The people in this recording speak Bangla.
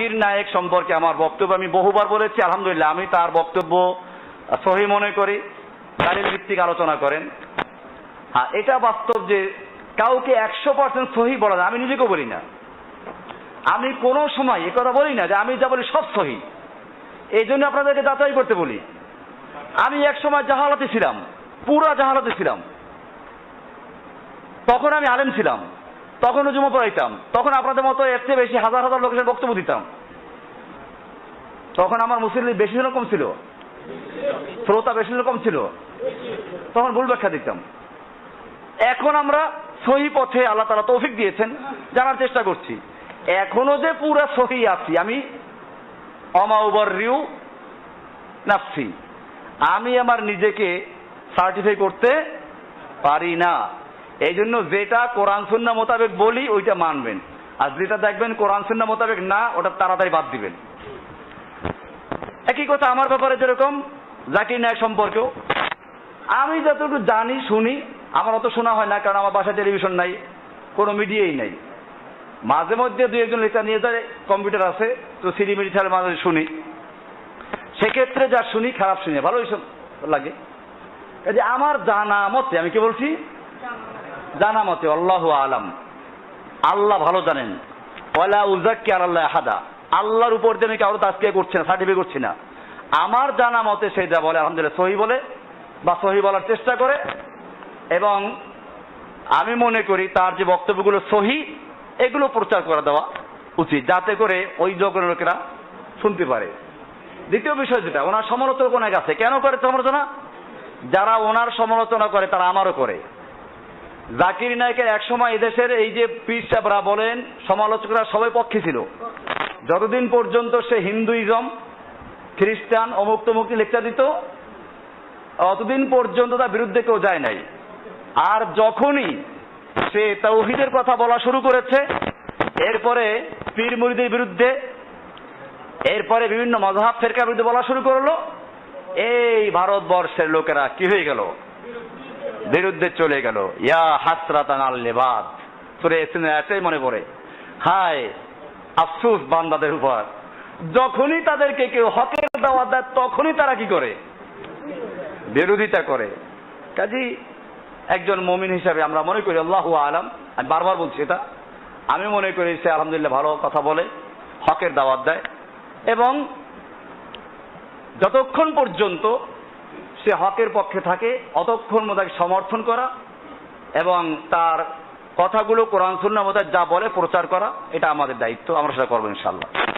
জাকির নায়েক সম্পর্কে আমার বক্তব্য আমি বহুবার বলেছি, আলহামদুলিল্লাহ, আমি তার বক্তব্য সহি মনে করি, দালিল ভিত্তিক আলোচনা করেন। হ্যাঁ এটা বাস্তব যে কাউকে একশো পার্সেন্ট সহি বলা যায়, আমি নিজেকেও বলি না। আমি কোনো সময় এ কথা বলি না যে আমি যা বলি সব সহি। এই জন্য আপনাদেরকে যাচাই করতে বলি। আমি এক সময় জাহালাতে ছিলাম, পুরা জাহালাতে ছিলাম। তখন আমি আলেম ছিলাম। তখনও জুমা পড়াইতাম তখন আপনাদের মতো এর চেয়ে বেশি হাজার হাজার লোকের বক্তব্য দিতাম। তখন আমার মুসলিম বেশি জন কম ছিল। শ্রোতা বেশি জন কম ছিল। তখন ভুল ব্যাখ্যা দিতাম। এখন আমরা সহি পথে আল্লাহ তালা তৌফিক দিয়েছেন, জানার চেষ্টা করছি। এখনও যে পুরা সহি আছি, আমি অমাউবর রিউ নাফসি। আমি আমার নিজেকে সার্টিফাই করতে পারি না। এই জন্য যেটা কোরআন সুন্না মোতাবেক বলি, ওইটা মানবেন। আর যেটা দেখবেন কোরআন সুন্না মোতাবেক না, ওটা তাড়াতাড়ি বাদ দিবেন। একই কথা আমার ব্যাপারে যেরকম, জাকির নায়ক সম্পর্কেও। আমি যতটুকু জানি, শুনি, আমার অত শোনা হয় না, কারণ আমার বাসায় টেলিভিশন নাই, কোনো মিডিয়াই নাই। মাঝে মধ্যে দু একজন লেখা নিয়ে যায়, কম্পিউটার আছে, তো সিডি মিডি ছাড়া মাঝে শুনি। সেক্ষেত্রে যা শুনি, খারাপ শুনি ভালো এইসব লাগে। কাজে আমার জানা মতে, আমি কি বলছি? জানা মতে আল্লাহ আলাম। আল্লাহ ভালো জানেন। ওয়ালা উজাক্কি আর আল্লাহ হাদা আল্লাহর উপর দিয়ে আমি কারও তাজকে করছি না সার্টিফিকেট করছি না। আমার জানা মতে সে যা বলে, আলহামদুলিল্লাহ, সহি বলে বা সহি বলার চেষ্টা করে এবং আমি মনে করি তার যে বক্তব্যগুলো সহি, এগুলো প্রচার করে দেওয়া উচিত, যাতে করে ওই জগের লোকেরা শুনতে পারে। দ্বিতীয় বিষয় যেটা, ওনার সমালোচক অনেক আছে? কেন করে সমালোচনা? যারা ওনার সমালোচনা করে, তারা আমারও করে। জাকির নায়কের একসময় এদেশের এই যে পীর সাহেবরা বলেন, সমালোচকরা সবাই পক্ষে ছিল। যতদিন পর্যন্ত সে হিন্দুইজম, খ্রিস্টান, অমুক তমুক লেকচার দিত, অতদিন পর্যন্ত তার বিরুদ্ধে কেউ যায় নাই। আর যখনই সে তৌহিদের কথা বলা শুরু করেছে, এরপরে পীর মুরিদের বিরুদ্ধে, এরপরে বিভিন্ন মজাহাব ফেরকার বিরুদ্ধে বলা শুরু করল, এই ভারতবর্ষের লোকেরা কি হয়ে গেল? বিরুদ্ধে চলে গেল। ইয়া হাসরাতান আল লেবাদ তোরে এটাই মনে পড়ে। হায়, আফসুস বান্দাদের উপর। যখনই তাদেরকে কেউ হকের দাওয়াত দেয়, তখনই তারা কি করে? বিরোধিতা করে। কাজী একজন মমিন হিসাবে আমরা মনে করি, আল্লাহ আলাম। আমি বারবার বলছি এটা। আমি মনে করি সে আলহামদুলিল্লাহ ভালো কথা বলে, হকের দাওয়াত দেয়। এবং যতক্ষণ পর্যন্ত সে হকের পক্ষে থাকে, অতক্ষণ মতো সমর্থন করা এবং তার কথাগুলো কোরআন সুন্না মতো যা বলে প্রচার করা, এটা আমাদের দায়িত্ব। আমরা সেটা করব ইনশাল্লাহ